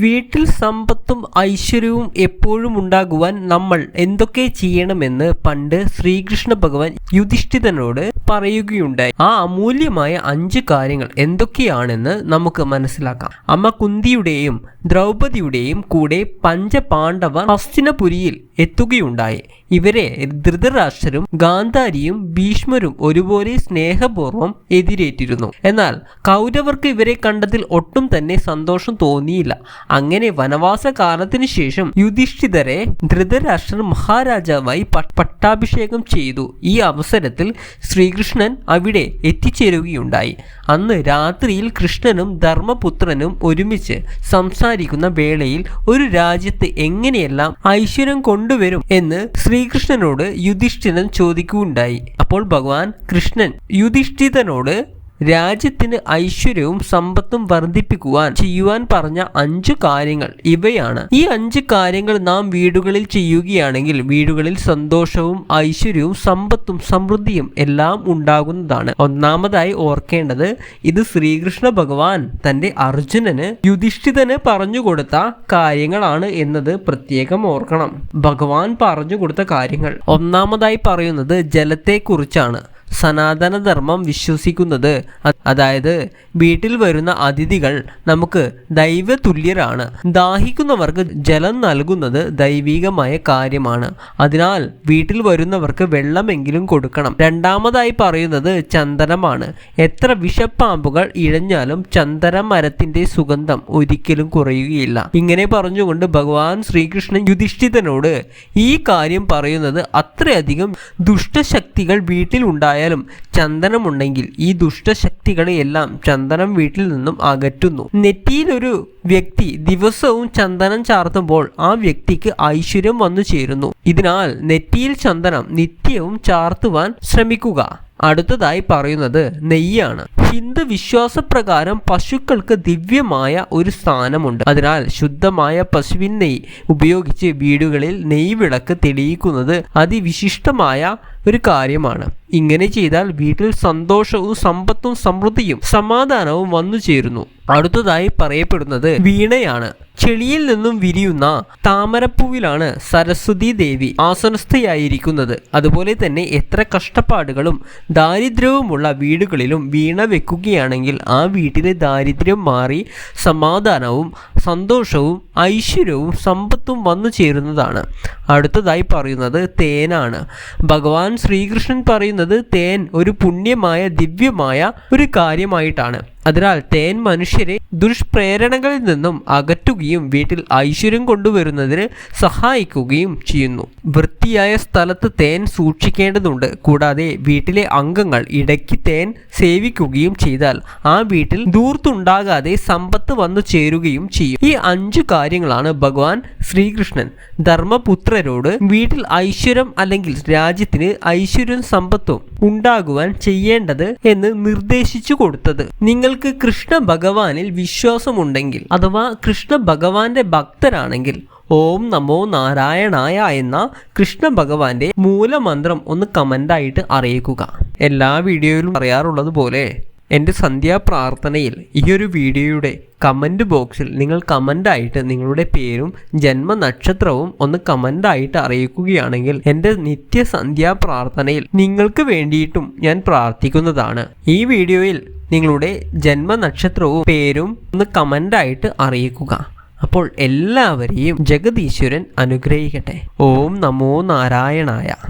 വീട്ടിൽ സമ്പത്തും ഐശ്വര്യവും എപ്പോഴും ഉണ്ടാകുവാൻ നമ്മൾ എന്തൊക്കെ ചെയ്യണമെന്ന് പണ്ട് ശ്രീകൃഷ്ണ ഭഗവാൻ യുധിഷ്ഠിതനോട് പറയുകയുണ്ടായി. ആ അമൂല്യമായ അഞ്ച് കാര്യങ്ങൾ എന്തൊക്കെയാണെന്ന് നമുക്ക് മനസ്സിലാക്കാം. അമ്മ കുന്തിയുടെയും ദ്രൗപദിയുടെയും കൂടെ പഞ്ചപാണ്ഡവർ ഹസ്തിനപുരിയിൽ എത്തുകയുണ്ടായി. ഇവരെ ധൃതരാഷ്ട്രരും ഗാന്ധാരിയും ഭീഷ്മരും ഒരുപോലെ സ്നേഹപൂർവം എതിരേറ്റിരുന്നു. എന്നാൽ കൗരവർക്ക് ഇവരെ കണ്ടതിൽ ഒട്ടും തന്നെ സന്തോഷം തോന്നിയില്ല. അങ്ങനെ വനവാസ കാലത്തിനു ശേഷം യുധിഷ്ഠിതരെ ധൃതരാഷ്ട്രർ മഹാരാജാവായി പട്ടാഭിഷേകം ചെയ്തു. ഈ അവസരത്തിൽ ശ്രീകൃഷ്ണൻ അവിടെ എത്തിച്ചേരുകയുണ്ടായി. അന്ന് രാത്രിയിൽ കൃഷ്ണനും ധർമ്മപുത്രനും ഒരുമിച്ച് സംസാരിക്കുന്ന വേളയിൽ ഒരു രാജ്യത്ത് എങ്ങനെയെല്ലാം ഐശ്വര്യം കൊണ്ടുവരും എന്ന് ശ്രീകൃഷ്ണനോട് യുധിഷ്ഠിരൻ ചോദിക്കുകയുണ്ടായി. അപ്പോൾ ഭഗവാൻ കൃഷ്ണൻ യുധിഷ്ഠിതനോട് രാജ്യത്തിന് ഐശ്വര്യവും സമ്പത്തും വർദ്ധിപ്പിക്കുവാൻ ചെയ്യുവാൻ പറഞ്ഞ അഞ്ചു കാര്യങ്ങൾ ഇവയാണ്. ഈ അഞ്ച് കാര്യങ്ങൾ നാം വീടുകളിൽ ചെയ്യുകയാണെങ്കിൽ വീടുകളിൽ സന്തോഷവും ഐശ്വര്യവും സമ്പത്തും സമൃദ്ധിയും എല്ലാം ഉണ്ടാകുന്നതാണ്. ഒന്നാമതായി ഓർക്കേണ്ടത് ഇത് ശ്രീകൃഷ്ണ ഭഗവാൻ തന്റെ അർജുനന് യുധിഷ്ഠിതന് പറഞ്ഞു കൊടുത്ത കാര്യങ്ങളാണ് എന്നത് പ്രത്യേകം ഓർക്കണം. ഭഗവാൻ പറഞ്ഞു കൊടുത്ത കാര്യങ്ങൾ. ഒന്നാമതായി പറയുന്നത് ജലത്തെക്കുറിച്ചാണ്. സനാതനധർമ്മം വിശ്വസിക്കുന്നത്. അതായത് വീട്ടിൽ വരുന്ന അതിഥികൾ നമുക്ക് ദൈവ തുല്യരാണ് ദാഹിക്കുന്നവർക്ക് ജലം നൽകുന്നത് ദൈവികമായ കാര്യമാണ്. അതിനാൽ വീട്ടിൽ വരുന്നവർക്ക് വെള്ളമെങ്കിലും കൊടുക്കണം. രണ്ടാമതായി പറയുന്നത് ചന്ദനമാണ്. എത്ര വിഷപ്പാമ്പുകൾ ഇഴഞ്ഞാലും ചന്ദന മരത്തിന്റെ സുഗന്ധം ഒരിക്കലും കുറയുകയില്ല. ഇങ്ങനെ പറഞ്ഞുകൊണ്ട് ഭഗവാൻ ശ്രീകൃഷ്ണൻ യുധിഷ്ഠിതനോട് ഈ കാര്യം പറയുന്നത് അത്രയധികം ദുഷ്ടശക്തികൾ വീട്ടിൽ ഉണ്ടായാലും ചന്ദനമുണ്ടെങ്കിൽ ഈ ദുഷ്ടശക്തികളെ എല്ലാം ചന്ദനം വീട്ടിൽ നിന്നും അകറ്റുന്നു. നെറ്റിയിലൊരു വ്യക്തി ദിവസവും ചന്ദനം ചാർത്തുമ്പോൾ ആ വ്യക്തിക്ക് ഐശ്വര്യം വന്നു ചേരുന്നു. ഇതിനാൽ നെറ്റിയിൽ ചന്ദനം നിത്യവും ചാർത്തുവാൻ ശ്രമിക്കുക. അടുത്തതായി പറയുന്നത് നെയ്യാണ്. ഹിന്ദു വിശ്വാസപ്രകാരം പശുക്കൾക്ക് ദിവ്യമായ ഒരു സ്ഥാനമുണ്ട്. അതിനാൽ ശുദ്ധമായ പശുവിൻ നെയ്യ് ഉപയോഗിച്ച് വീടുകളിൽ നെയ്യ് വിളക്ക് തെളിയിക്കുന്നത് അതിവിശിഷ്ടമായ ഒരു കാര്യമാണ്. ഇങ്ങനെ ചെയ്താൽ വീട്ടിൽ സന്തോഷവും സമ്പത്തും സമൃദ്ധിയും സമാധാനവും വന്നു ചേരുന്നു അടുത്തതായി പറയപ്പെടുന്നത് വീണയാണ്. ചെളിയിൽ നിന്നും വിരിയുന്ന താമരപ്പൂവിലാണ് സരസ്വതി ദേവി ആസനസ്ഥയായിരിക്കുന്നത്. അതുപോലെ തന്നെ എത്ര കഷ്ടപ്പാടുകളും ദാരിദ്ര്യവുമുള്ള വീടുകളിലും വീണ വെക്കുകയാണെങ്കിൽ ആ വീട്ടിലെ ദാരിദ്ര്യം മാറി സമാധാനവും സന്തോഷവും ഐശ്വര്യവും സമ്പത്തും വന്നു ചേരുന്നതാണ്. അടുത്തതായി പറയുന്നത് തേനാണ്. ഭഗവാൻ ശ്രീകൃഷ്ണൻ പറയുന്നത് തേൻ ഒരു പുണ്യമായ ദിവ്യമായ ഒരു കാര്യമായിട്ടാണ്. അതിനാൽ തേൻ മനുഷ്യരെ ദുഷ്പ്രേരണകളിൽ നിന്നും അകറ്റുകയും വീട്ടിൽ ഐശ്വര്യം കൊണ്ടുവരുന്നതിന് സഹായിക്കുകയും ചെയ്യുന്നു. വൃത്തിയായ സ്ഥലത്ത് തേൻ സൂക്ഷിക്കേണ്ടതുണ്ട്. കൂടാതെ വീട്ടിലെ അംഗങ്ങൾ ഇടയ്ക്ക് തേൻ സേവിക്കുകയും ചെയ്താൽ ആ വീട്ടിൽ ദൂർത്തുണ്ടാകാതെ സമ്പത്ത് വന്നു ചേരുകയും ചെയ്യും. ഈ അഞ്ചു കാര്യങ്ങളാണ് ഭഗവാൻ ശ്രീകൃഷ്ണൻ ധർമ്മപുത്രരോട് വീട്ടിൽ ഐശ്വര്യം അല്ലെങ്കിൽ രാജ്യത്തിന് ഐശ്വര്യം സമ്പത്തും ഉണ്ടാകുവാൻ ചെയ്യേണ്ടത് എന്ന് നിർദ്ദേശിച്ചു കൊടുത്തത്. നിങ്ങൾക്ക് കൃഷ്ണ ഭഗവാനിൽ വിശ്വാസമുണ്ടെങ്കിൽ അഥവാ കൃഷ്ണ ഭഗവാന്റെ ഭക്തരാണെങ്കിൽ ഓം നമോ നാരായണായ എന്ന കൃഷ്ണ ഭഗവാന്റെ മൂലമന്ത്രം ഒന്ന് കമന്റായിട്ട് അറിയിക്കുക. എല്ലാ വീഡിയോയിലും പറയാറുള്ളത് പോലെ എന്റെ സന്ധ്യാപ്രാർത്ഥനയിൽ ഈ ഒരു വീഡിയോയുടെ കമന്റ് ബോക്സിൽ നിങ്ങൾ കമന്റായിട്ട് നിങ്ങളുടെ പേരും ജന്മനക്ഷത്രവും ഒന്ന് കമന്റായിട്ട് അറിയിക്കുകയാണെങ്കിൽ എന്റെ നിത്യ സന്ധ്യാപ്രാർത്ഥനയിൽ നിങ്ങൾക്ക് വേണ്ടിയിട്ടും ഞാൻ പ്രാർത്ഥിക്കുന്നതാണ്. ഈ വീഡിയോയിൽ നിങ്ങളുടെ ജന്മനക്ഷത്രവും പേരും ഒന്ന് കമന്റായിട്ട് അറിയിക്കുക. അപ്പോൾ എല്ലാവരെയും ജഗദീശ്വരൻ അനുഗ്രഹിക്കട്ടെ. ഓം നമോ നാരായണായ.